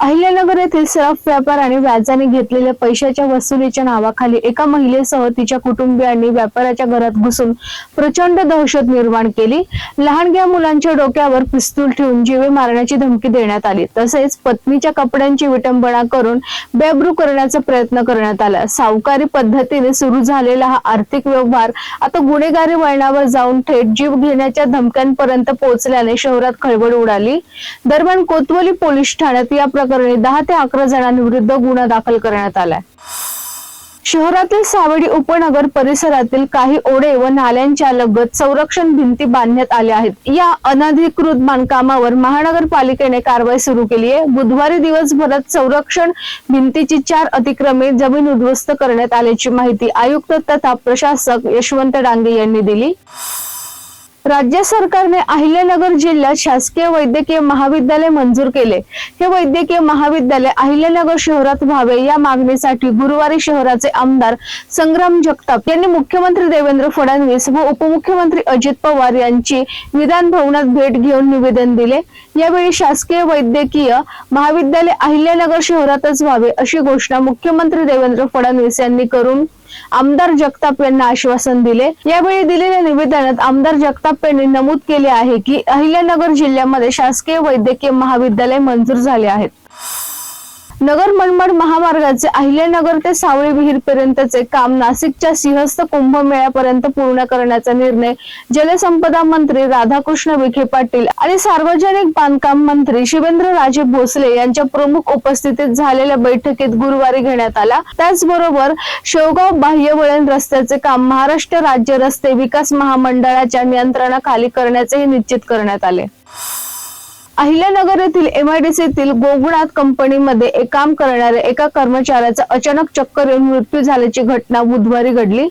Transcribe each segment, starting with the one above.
अहिल्यानगर येथील सराफ व्यापार आणि व्याजाने घेतलेल्या पैशाच्या वसुलीच्या नावाखाली एका महिलेसह तिच्या कुटुंबियांनी व्यापाराच्या घरात घुसून प्रचंड दहशत निर्माण केली. लहानग्या मुलांच्या डोक्यावर पिस्तूल ठेवून जीवे मारण्याची धमकी देण्यात आली. तसेच पत्नीच्या कपड्यांची विटंबना करून बेब्रू करण्याचा प्रयत्न करण्यात आला. सावकारी पद्धतीने सुरू झालेला हा आर्थिक व्यवहार आता गुन्हेगारी वळणावर जाऊन थेट जीव घेण्याच्या धमक्यांपर्यंत पोहोचल्याने शहरात खळबळ उडाली. दरम्यान कोतवली पोलीस ठाण्यात या प्रकरणी दहा ते अकरा जणांविरुद्ध गुन्हा दाखल करण्यात आलाय. शहरातील सावडी उपनगर परिसरातील काही ओढे व नाल्यांच्या लगत संरक्षण भिंती बांधण्यात आल्या आहेत. या अनधिकृत बांधकामावर महानगरपालिकेने कारवाई सुरू केली आहे. बुधवारी दिवसभरात संरक्षण भिंतीची चार अतिक्रमे जमीन उद्ध्वस्त करण्यात आल्याची माहिती आयुक्त तथा प्रशासक यशवंत डांगे यांनी दिली. राज्य सरकारने अहिल्यानगर जिल्ह्यात शासकीय वैद्यकीय महाविद्यालय मंजूर केले. हे वैद्यकीय महाविद्यालय अहिल्यानगर शहरात व्हावे या मागणीसाठी गुरुवारी शहराचे आमदार संग्राम जगताप यांनी मुख्यमंत्री देवेंद्र फडणवीस व उपमुख्यमंत्री अजित पवार यांची विधान भवनात भेट घेऊन निवेदन दिले. यावेळी शासकीय वैद्यकीय महाविद्यालय अहिल्यानगर शहरातच व्हावे अशी घोषणा मुख्यमंत्री देवेंद्र फडणवीस यांनी करून आमदार जगताप यांना आश्वासन दिले. यावेळी दिलेल्या निवेदनात आमदार जगताप यांनी नमूद केले आहे की अहिल्यानगर जिल्ह्यामध्ये शासकीय वैद्यकीय महाविद्यालय मंजूर झाले आहेत. नगर मनमाड महामार्गाचे अहिल्यानगर ते सावळी विहीर पर्यंतचे काम नाशिकच्या सिंहस्थ कुंभमेळ्यापर्यंत पूर्ण करण्याचा निर्णय जलसंपदा मंत्री राधाकृष्ण विखे पाटील आणि सार्वजनिक बांधकाम मंत्री शिवेंद्र राजे भोसले यांच्या प्रमुख उपस्थितीत झालेल्या बैठकीत गुरुवारी घेण्यात आला. त्याचबरोबर शेवगाव बाह्यवळण रस्त्याचे काम महाराष्ट्र राज्य रस्ते विकास महामंडळाच्या नियंत्रणाखाली करण्याचेही निश्चित करण्यात आले. अहिल्यानगर येथील एमआयडीसीतील गोगुणाथ कंपनीमध्ये एक काम करणाऱ्या एका कर्मचाऱ्याचा अचानक चक्कर येऊन मृत्यू झाल्याची घटना बुधवारी घडली.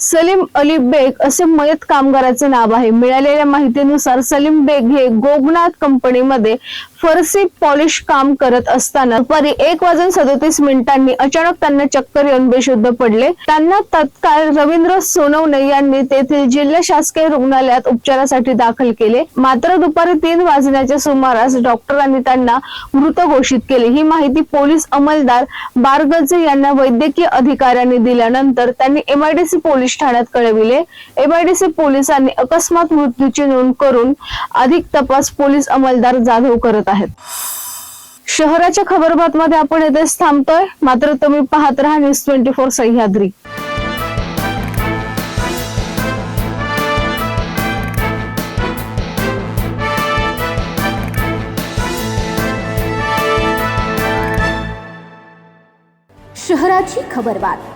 सलीम अली बेग असे मयत कामगाराचे नाव आहे. मिळालेल्या माहितीनुसार सलीम बेग हे गोगनाथ कंपनीमध्ये फरसी पॉलिश काम करत असताना दुपारी एक वाजून सदोतीस मिनिटांनी अचानक त्यांना चक्कर येऊन बेशुद्ध पडले. त्यांना तत्काळ रवींद्र सोनवणे यांनी तेथील जिल्हा शासकीय रुग्णालयात उपचारासाठी दाखल केले. मात्र दुपारी तीन वाजण्याच्या सुमारास डॉक्टरांनी त्यांना मृत घोषित केले. ही माहिती पोलीस अंमलदार बारगजे यांना वैद्यकीय अधिकाऱ्यांनी दिल्यानंतर त्यांनी एमआयडीसी पोलीस ठाण्यात कळविले. एमआयडीसी पोलिसांनी अकस्मात मृत्यूची नोंद करून अधिक तपास पोलीस अंमलदार जाधव करत आहेत. शहराच्या खबरबातमध्ये आपण येथेच थांबतोय. मात्र तुम्ही पाहत राहा न्यूज ट्वेंटी फोर सह्याद्री. शहराची खबरबात.